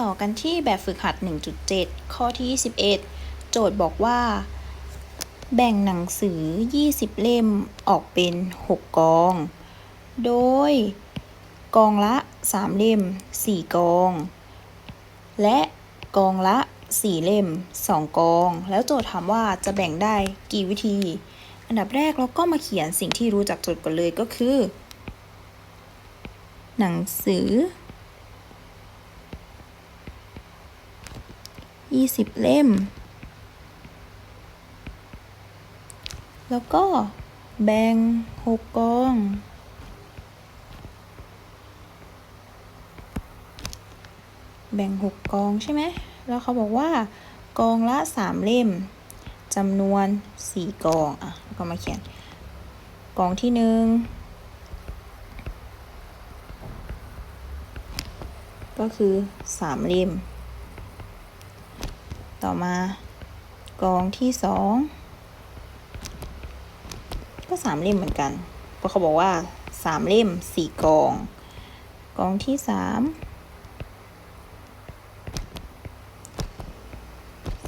ต่อกันที่แบบฝึกหัด 1.7 ข้อที่ 21 โจทย์บอกว่า แบ่งหนังสือ 20 เล่มออกเป็น 6 กอง โดย กองละ 3 เล่ม 4 กอง และกองละ 4 เล่ม 2 กอง แล้วโจทย์ถามว่าจะแบ่งได้กี่วิธี อันดับแรกเราก็มาเขียนสิ่งที่รู้จักโจทย์ก่อนเลยก็คือ หนังสือ 20เล่ม แล้วก็แบ่ง6กอง แบ่ง6กองใช่ไหม แล้วเขาบอกว่ากองละ3เล่มจำนวน4กอง อะ ก็มาเขียน กองที่หนึ่งก็คือ3เล่ม ต่อมา กองที่สองก็สามเล่มเหมือนกัน เพราะเขาบอกว่าสามเล่มสี่กอง กองที่สาม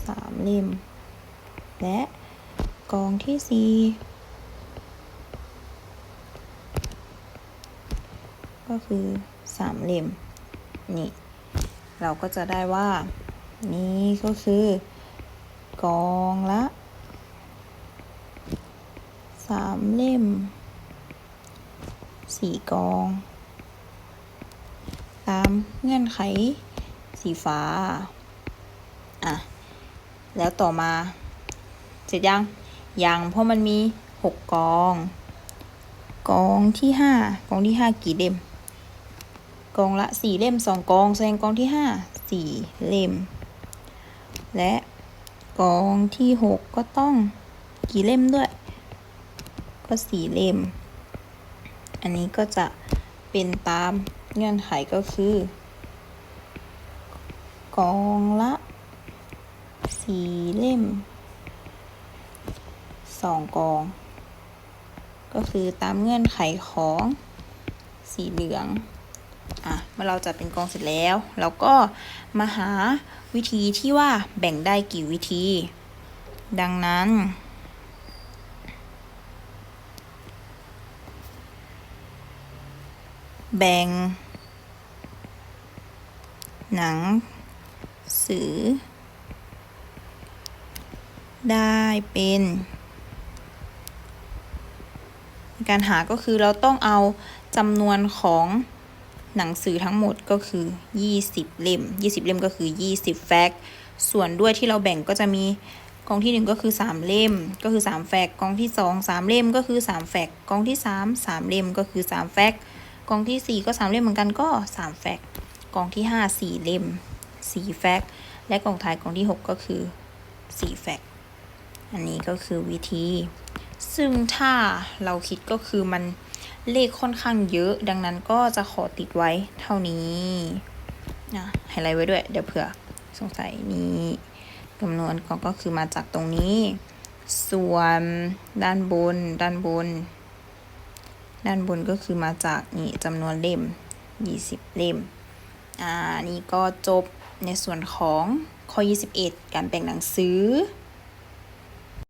สามเล่ม และกองที่สี่ก็คือสามเล่ม นี่ เราก็จะได้ว่า นี่ก็คือ กองละสามเล่มสี่กอง ตามเงื่อนไขสีฟ้า อะ แล้วต่อมา เสร็จยัง ยังเพราะมันมีหกกอง กองที่ห้ากองที่ห้ากี่เล่ม กองละสี่เล่มสองกอง แสดงกองที่ห้าสี่เล่ม และกองที่หกก็ต้องกี่เล่มด้วย ก็สี่เล่ม อันนี้ก็จะเป็นตามเงื่อนไขก็คือ กองละสี่เล่มสองกอง ก็คือตามเงื่อนไขของสีเหลือง อะเมื่อเราจัดเป็นกองเสร็จแล้ว เราก็มาหาวิธีที่ว่าแบ่งได้กี่วิธี ดังนั้น แบ่ง หนัง สือ ได้เป็นการหาก็คือเราต้องเอาจำนวนของ หนังสือทั้งหมดก็คือ 20 เล่ม 20 เล่มก็คือ 20 แฟกต์ส่วนด้วยที่เราแบ่งก็จะมีกองที่ 1 ก็คือ 3 เล่มก็คือ 3 แฟกต์กองที่ 2 3 เล่มก็คือ 3 แฟกต์กองที่ 3 3 เล่มก็คือ 3 แฟกต์กองที่ 4 ก็ 3 เล่มเหมือนกันก็ 3 แฟกต์กองที่ 5 4 เล่ม 4 แฟกต์และกองท้ายกองที่ 6 ก็คือ 4 แฟกต์อันนี้ก็คือวิธี ซึ่งถ้าเราคิดก็คือมัน เลขค่อนข้างเยอะ ดังนั้นก็จะขอติดไว้เท่านี้นะไฮไลท์ไว้ด้วย เดี๋ยวเผื่อสงสัยนี้จำนวนก็ก็คือมาจากตรงนี้ ส่วนด้านบน ด้านบน ด้านบนก็คือมาจากนี่จำนวนเล่ม 20 เล่ม อ่า นี่ก็จบในส่วนของข้อ 21 การแบ่งหนังสือ